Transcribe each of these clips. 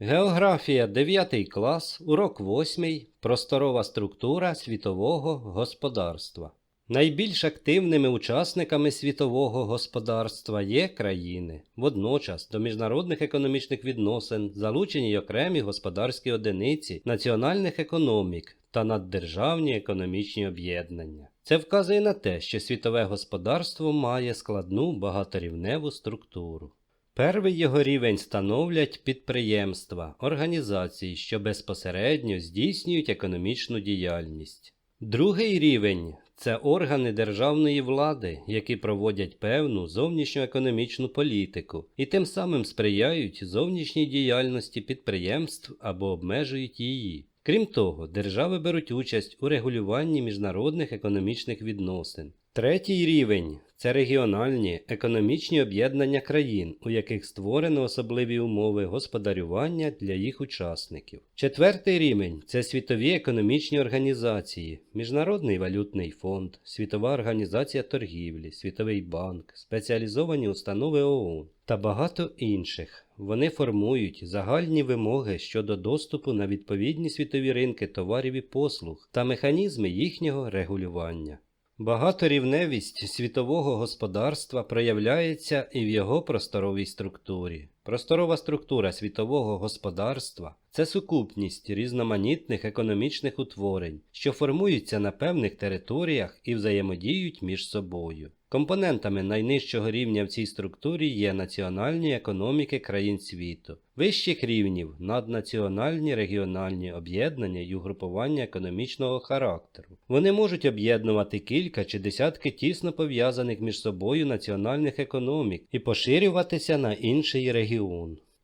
Географія 9 клас, урок 8. Просторова структура світового господарства. Найбільш активними учасниками світового господарства є країни. Водночас до міжнародних економічних відносин залучені й окремі господарські одиниці національних економік та наддержавні економічні об'єднання. Це вказує на те, що світове господарство має складну багаторівневу структуру. Перший його рівень становлять підприємства, організації, що безпосередньо здійснюють економічну діяльність. Другий рівень це органи державної влади, які проводять певну зовнішньоекономічну політику і тим самим сприяють зовнішній діяльності підприємств або обмежують її. Крім того, держави беруть участь у регулюванні міжнародних економічних відносин. Третій рівень це регіональні економічні об'єднання країн, у яких створено особливі умови господарювання для їх учасників. Четвертий рівень це світові економічні організації, Міжнародний валютний фонд, Світова організація торгівлі, Світовий банк, спеціалізовані установи ООН та багато інших. Вони формують загальні вимоги щодо доступу на відповідні світові ринки товарів і послуг та механізми їхнього регулювання. Багаторівневість світового господарства проявляється і в його просторовій структурі. Просторова структура світового господарства це сукупність різноманітних економічних утворень, що формуються на певних територіях і взаємодіють між собою. Компонентами найнижчого рівня в цій структурі є національні економіки країн світу, вищих рівнів наднаціональні регіональні об'єднання і угрупування економічного характеру. Вони можуть об'єднувати кілька чи десятки тісно пов'язаних між собою національних економік і поширюватися на інший регіон.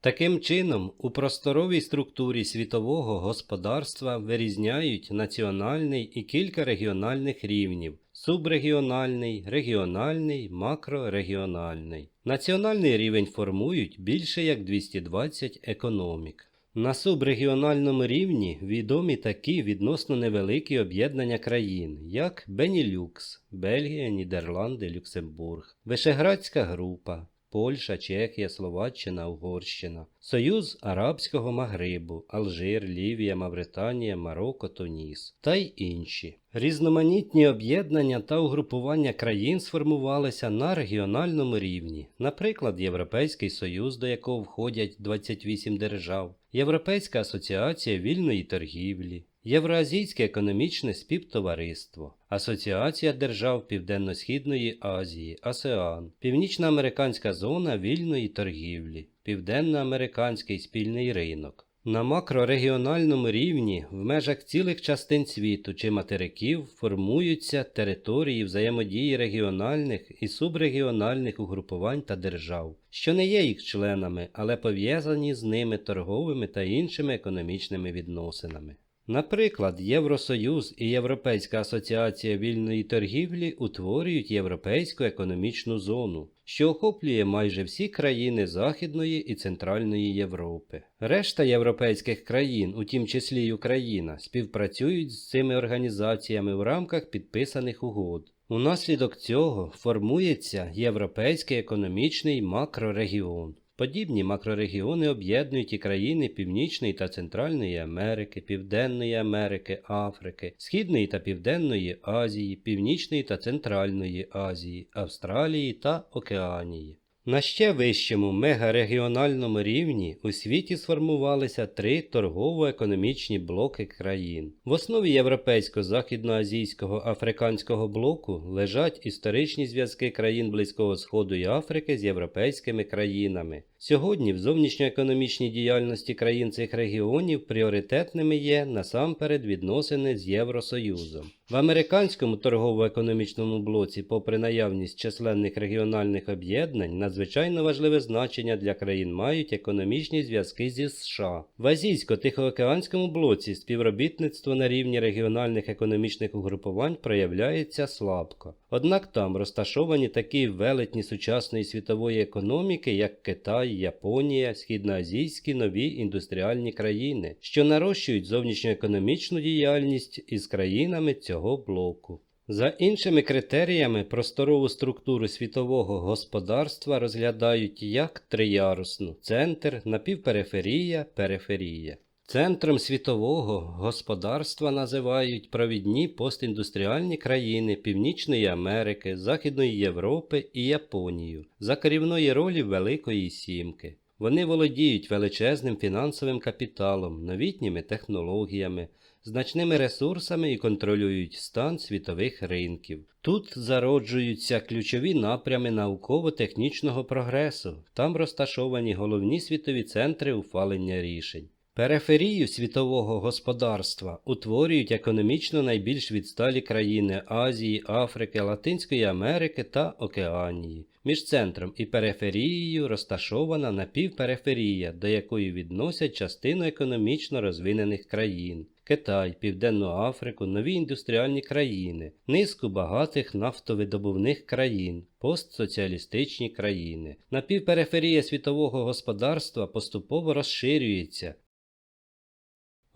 Таким чином, у просторовій структурі світового господарства вирізняють національний і кілька регіональних рівнів субрегіональний, регіональний, макрорегіональний. Національний рівень формують більше як 220 економік. На субрегіональному рівні відомі такі відносно невеликі об'єднання країн, як Бенілюкс, Бельгія, Нідерланди, Люксембург, Вишеградська група, Польща, Чехія, Словаччина, Угорщина, Союз Арабського Магрибу, Алжир, Лівія, Мавританія, Марокко, Туніс та й інші. Різноманітні об'єднання та угрупування країн сформувалися на регіональному рівні, наприклад, Європейський Союз, до якого входять 28 держав, Європейська асоціація вільної торгівлі, Євроазійське економічне співтовариство, Асоціація держав Південно-Східної Азії, АСЕАН, Північноамериканська зона вільної торгівлі, Південноамериканський спільний ринок. На макрорегіональному рівні в межах цілих частин світу чи материків формуються території взаємодії регіональних і субрегіональних угрупувань та держав, що не є їх членами, але пов'язані з ними торговими та іншими економічними відносинами. Наприклад, Євросоюз і Європейська асоціація вільної торгівлі утворюють Європейську економічну зону, що охоплює майже всі країни Західної і Центральної Європи. Решта європейських країн, у тім числі й Україна, співпрацюють з цими організаціями в рамках підписаних угод. Унаслідок цього формується Європейський економічний макрорегіон. Подібні макрорегіони об'єднують і країни Північної та Центральної Америки, Південної Америки, Африки, Східної та Південної Азії, Північної та Центральної Азії, Австралії та Океанії. На ще вищому мегарегіональному рівні у світі сформувалися три торгово-економічні блоки країн. В основі європейсько-західноазійського африканського блоку лежать історичні зв'язки країн Близького Сходу і Африки з європейськими країнами. Сьогодні в зовнішньоекономічній діяльності країн цих регіонів пріоритетними є насамперед відносини з Євросоюзом. В американському торгово-економічному блоці, попри наявність численних регіональних об'єднань, надзвичайно важливе значення для країн мають економічні зв'язки зі США. В азійсько-тихоокеанському блоці співробітництво на рівні регіональних економічних угрупувань проявляється слабко. Однак там розташовані такі велетні сучасної світової економіки, як Китай, Японія, східноазійські нові індустріальні країни, що нарощують зовнішньоекономічну діяльність із країнами цього блоку. За іншими критеріями просторову структуру світового господарства розглядають як триярусну центр, напівпериферія, периферія. Центром світового господарства називають провідні постіндустріальні країни Північної Америки, Західної Європи і Японію за керівної ролі Великої Сімки. Вони володіють величезним фінансовим капіталом, новітніми технологіями, значними ресурсами і контролюють стан світових ринків. Тут зароджуються ключові напрями науково-технічного прогресу, там розташовані головні світові центри ухвалення рішень. Периферію світового господарства утворюють економічно найбільш відсталі країни Азії, Африки, Латинської Америки та Океанії. Між центром і периферією розташована напівпериферія, до якої відносять частину економічно розвинених країн. Китай, Південну Африку, нові індустріальні країни, низку багатих нафтовидобувних країн, постсоціалістичні країни. Напівпериферія світового господарства поступово розширюється,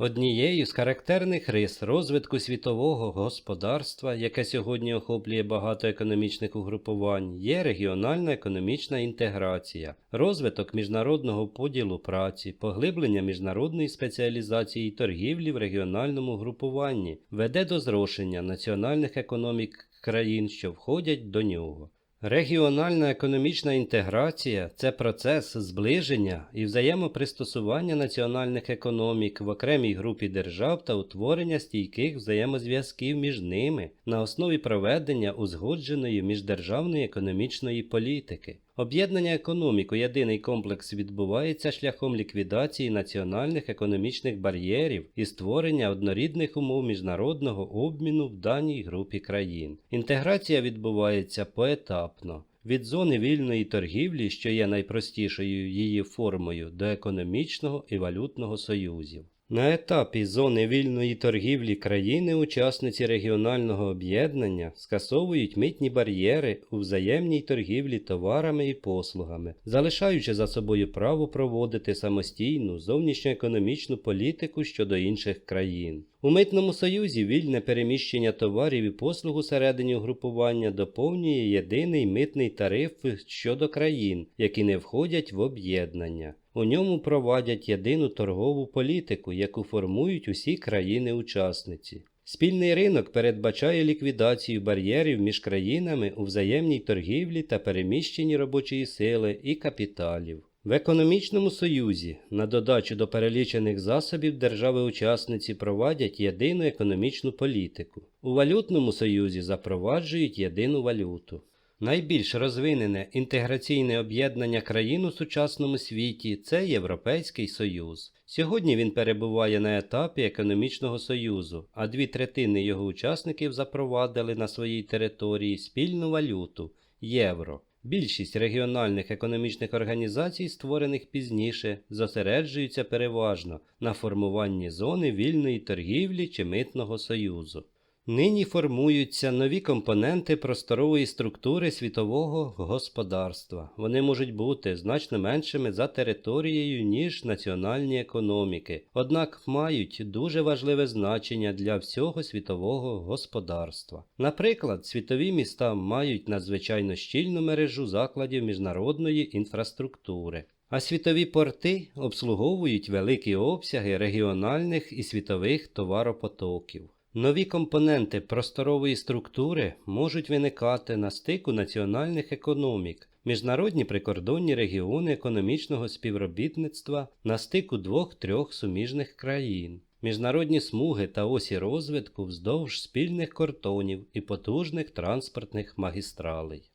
Однією з характерних рис розвитку світового господарства, яке сьогодні охоплює багато економічних угрупувань, є регіональна економічна інтеграція, розвиток міжнародного поділу праці, поглиблення міжнародної спеціалізації і торгівлі в регіональному групуванні веде до зрошення національних економік країн, що входять до нього. Регіональна економічна інтеграція це процес зближення і взаємопристосування національних економік в окремій групі держав та утворення стійких взаємозв'язків між ними на основі проведення узгодженої міждержавної економічної політики. Об'єднання економік єдиний комплекс відбувається шляхом ліквідації національних економічних бар'єрів і створення однорідних умов міжнародного обміну в даній групі країн. Інтеграція відбувається поетапно. Від зони вільної торгівлі, що є найпростішою її формою, до економічного і валютного союзів. На етапі зони вільної торгівлі країни-учасниці регіонального об'єднання скасовують митні бар'єри у взаємній торгівлі товарами і послугами, залишаючи за собою право проводити самостійну зовнішньоекономічну політику щодо інших країн. У митному союзі вільне переміщення товарів і послуг усередині угрупування доповнює єдиний митний тариф щодо країн, які не входять в об'єднання. У ньому провадять єдину торгову політику, яку формують усі країни-учасниці. Спільний ринок передбачає ліквідацію бар'єрів між країнами у взаємній торгівлі та переміщенні робочої сили і капіталів. В економічному союзі, на додачу до перелічених засобів, держави-учасниці провадять єдину економічну політику. У валютному союзі запроваджують єдину валюту. Найбільш розвинене інтеграційне об'єднання країн у сучасному світі це Європейський Союз. Сьогодні він перебуває на етапі економічного союзу, а дві третини його учасників запровадили на своїй території спільну валюту євро. Більшість регіональних економічних організацій, створених пізніше, зосереджуються переважно на формуванні зони вільної торгівлі чи митного союзу. Нині формуються нові компоненти просторової структури світового господарства. Вони можуть бути значно меншими за територією, ніж національні економіки, однак мають дуже важливе значення для всього світового господарства. Наприклад, світові міста мають надзвичайно щільну мережу закладів міжнародної інфраструктури. А світові порти обслуговують великі обсяги регіональних і світових товаропотоків. Нові компоненти просторової структури можуть виникати на стику національних економік, міжнародні прикордонні регіони економічного співробітництва на стику двох-трьох суміжних країн, міжнародні смуги та осі розвитку вздовж спільних кордонів і потужних транспортних магістралей.